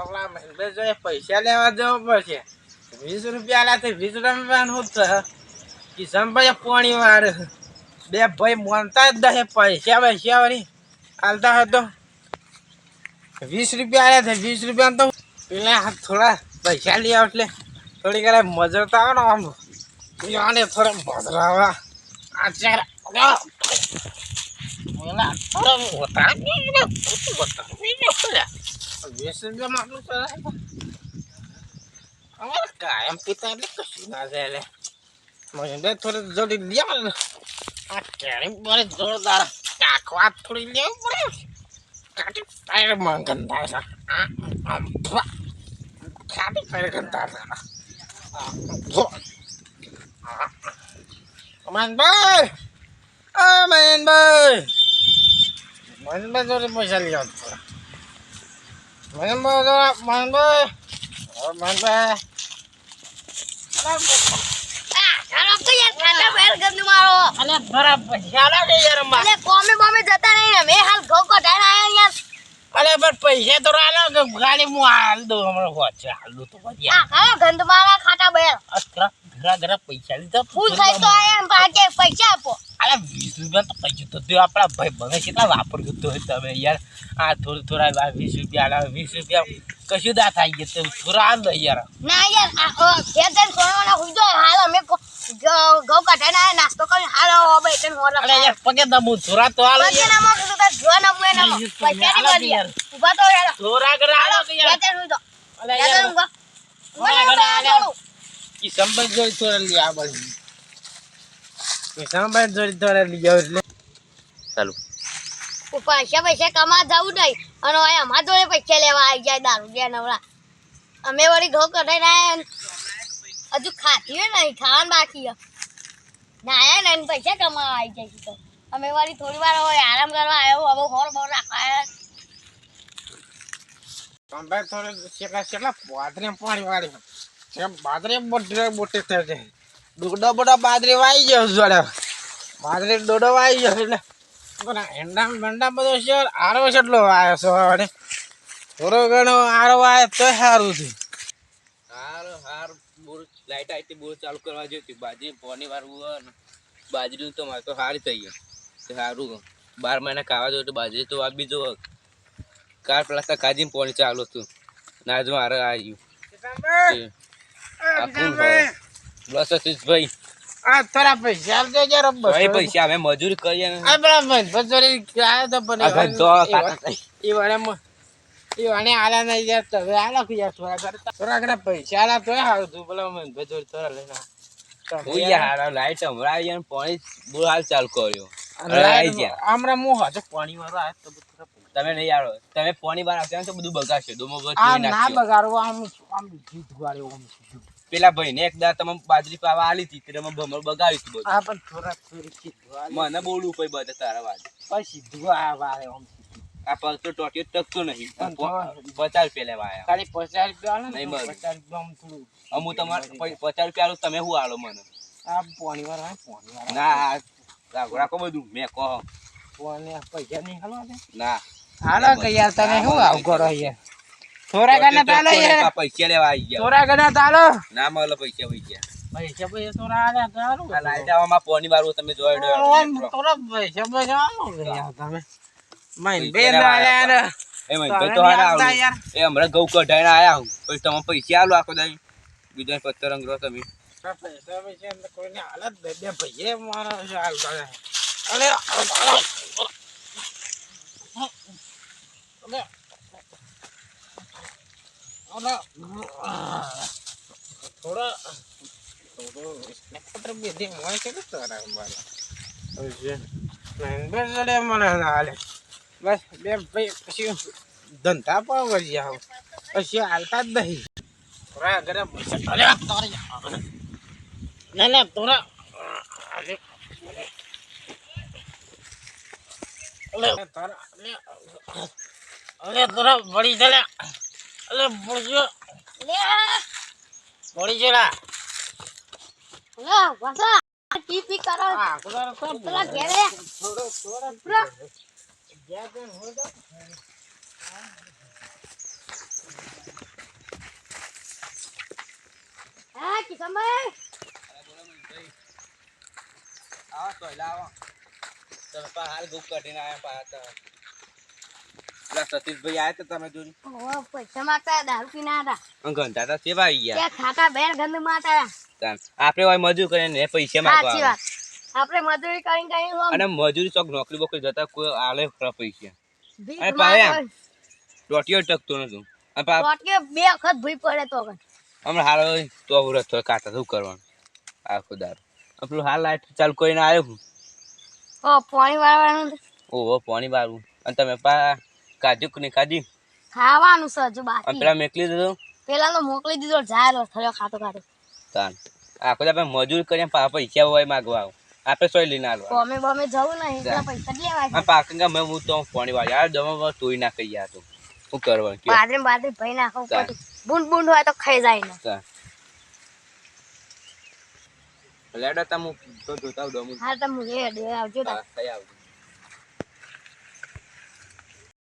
ઓલા મહેન્દ્ર જોઈએ, પૈસા લેવા જવું પડશે. વીસ રૂપિયા આલ્યા તો વીસ રૂપિયાનું જ કિશનભાઈ પોણી વાર. બે ભાઈ મોનતા જ દહે પૈસા પૈસા વળી. હાલતા હતો વીસ રૂપિયા આલ્યા છે વીસ રૂપિયા તો પેલા થોડા પૈસા લઈ આવ એટલે થોડી ઘણા મજા તો આવે ને આમ પીવાને થોડા મજરાવા. વીસ રૂપિયા માટલું ચલાય અમારે કાયમ પીતા એટલે કશું ના જાય એટલે મને થોડી જલ્દી લઈ આવે આ કેરી મારે જોરદાર કાકવા થોડી લેવું પડે કાટી પાયરમાં ગંધા છે. કાટી પાયર ગંધા છે આ જો મનભાઈ જોડે પૈસા લઈ થોડા મનભાઈ ka? મનભાઈ ઓ Oh, અલે બરા પૈસા લાગે યાર મારે અને કોમે જતા નહીં અમે હાલ ઘઉં આયા યાર અરે પણ પૈસા તો ગાડી હું હાલ દઉં હમણાં હાલ દઉં તો ગંદ મારા ખાતા બહાર ઘરા પૈસા લીધા ફૂલ થાય તો એમ પૈસા આપો અરે વીસ રૂપિયા તો પૈસા તો તે આપણા ભાઈ બને કેટલા વાપરજો તો તમે યાર આ થોડું થોડા વીસ રૂપિયા વીસ રૂપિયા કશું દા થાય ગયા તો થોડા દો યાર ના યાર જઈને સોનાવાના હુઈ જાઓ. હાલ અમે ઘઉં કઢાઈને આયા નાસ્તો કરી હાલ બે ત્રણ હોર અરે યાર પગે દમું થોડા તો આલો પગે ના મોકલું તો જોવા ના મુએ ના. પૈસા નહીં મળી યાર. ઊભા તો યાર. થોડા કે ઘેર યાર જાઓ. અલે ઘેર જઈને યાર ઊંઘો. ઊંઘો ને ઘણા ઊંઘો, ઘણા આ કી સંભાઈ જોઈ થોડા લઈ આ બધી કી જોઈ થોડા લઈ આવો એટલે. ચાલુ. પૈસા પૈસા કમા જવું નહીં. અને હવે અમારા જોડે પૈસા લેવા આવી જાય દારૂ ગયા નવરા. અમે વળી ઘઉં કરે ને હજુ ખાતી હોય નહીં ખાવાનું બાકી નાયા ના આયા ને પૈસા કમાવા આવી જાય તો. અમે વળી થોડી વાર હવે આરામ કરવા આવ્યો હવે હોર બોર રાખવા સંભાઈ થોડે શેકા શેકા પાણી વાળી. છે બાદરે મોટી મોટી જાય. ડોડો બોડો બાદરી વાઈ ગયો જોડે. બાદરી ડોડો વાઈ ગયો એટલે. એંડા બેંડા બધો છે આરો કેટલો આવ્યો છે થોડો ઘણો આરો આવ્યો તો સારું છે. સારું હાર. બોર લાઇટ આવી હતી બોર ચાલુ કરવા જોઈતી બાજરી પોની વાળું બાજરી તો મારે તો સારી થઈ ગઈ તો સારું બાર મહિના ખાવા જોઈએ તો બાજરી તો આ જો કાર પ્લાસ્ટર તો કાજી પોણી ચાલુ હતું. ના જ મારે એ કિશનભાઈ, બસ સતીશભાઈ આ થોડા પૈસા આપજો જરા ભાઈ પૈસા અમે મજૂરી કરીએ ને. આ પેલા ભાઈ બજોરી આવ્યો તો પણ આ એ ધંધો કાકા એ વાળે એ આલા નહીં યાર આલા કે યાર થોડા ઘણા થોડા ઘણા પૈસા આલા તો સારું તું પેલા મને યાર- યાર. લાઈટ અને પોણી બોર હાલ ચાલુ કર્યો. હમણાં હું હાથે પાણી વાળો તો. તમે નહીં આવો. તમે ફોની બહાર આવશે તો બધું બગાડશે. બધું આ ના બગાડવો આમ આમ જીત વાળ્યો આમ પેલા ભાઈ ને એક દા તમે બાજરી પાવા આલી હતી તમે ભમર બગાડી હતી બધું. આ પણ થોડા થોડી સીધું મને બોલવું કોઈ બધે તારા વાત પછી સીધું આ વાળે આમ આ પગ તો ટોટ્યો ટકતો નહીં. પણ પચાસ રૂપિયા લેવા આવ્યા ખાલી પચાસ રૂપિયા આલે નહીં મળે. પચાસ રૂપિયા આમ થોડું અમુ તમારે પચાસ રૂપિયા આલું તમે શું આલો મને? આ પોણી વાર હોય, પોણી વાર ના રાખો બધું. મેં કહો. પાણી પૈસા નહીં હાલો ના. હાલો કે યાર તમે શું આવું કરો યાર થોરા ગના તાલો યાર પૈસા લેવા આવી ગયા. થોરા ગના તાલો? ના મળે પૈસા પૈસા. પૈસા પૈસા પોની તમે જોઈ યાર તમે. એ તો. એ હમણાં કઢાઈને આયા હું. પછી તમે પૈસા આલો આખો દાઈ બીજા પત્તર રંગ તમે. પૈસા પૈસા કોઈને હાલત બે બે ભૈયે મારા છે હાલતા છે. થોડા બેધી મોય છે તારા મને હાલે. બસ બે ભાઈ પછી ધંધા પણ વળી આવ. પછી હાલતા જ નહીં. થોડા ઘરે પૈસા તારી ના ના થોડા. અલે અરે તરા પડી જલે. અલે બોલજો. લે. પડી જલા. લે વાસા. પી પી કરો? હાલ ગુપ કાઢીને આયા પા સતીશભાઈ આયા તો તમે જોઈ ઓહો, પૈસા માંગતા દારૂ પીને હતા. ઘંટા તો સેવા આવી ગયા. ત્યાં બેર ગંધ માતા આપણે હોય મજૂર કરીને પૈસા માંગવા આપણે મજૂરી કરીને કરીને અને મજૂરી ચોક નોકરી બોકરી જતા કોઈ આલે ખરા પૈસા. ટોટીઓ ટકતો નતું. અને પા બે વખત ભૂઈ પડે તો હમણાં હાલ તો વ્રત હોય કાતા શું કરવાનું? આખો દાર પેલું હાલ લાઈટ ચાલુ કરીને આવ્યો હું. ઓ પાણી વાળવાનું. ઓહો પાણી વાળવું. અને તમે પા કાજુ ને કાજી. ખાવાનું છે હજુ બાકી. પેલા મેકલી દીધું? પેલા તો મોકલી દીધો જાય થયો ખાતો ખાતો. તાન. આખો આપણે મજૂર કરીને પા પૈસા હોય માગવા આવું. આપણે સોય લઈને આલવા. અમે બમે જવું નહીં એટલા પૈસા જ લેવાય આ પાકંગા મે હું તો પાણી વાળ. યાર દવા તોય ના કહી યા તો. શું કરવાનું કયો? બાદરે બાદરી ભાઈ ચાલ. બુંડ બુંડ હોય તો ખાઈ જાય ને. તાન. લેડો તમે તો જોતાવ દમું હા લે દે આવજો તા. હા થઈ આવજો.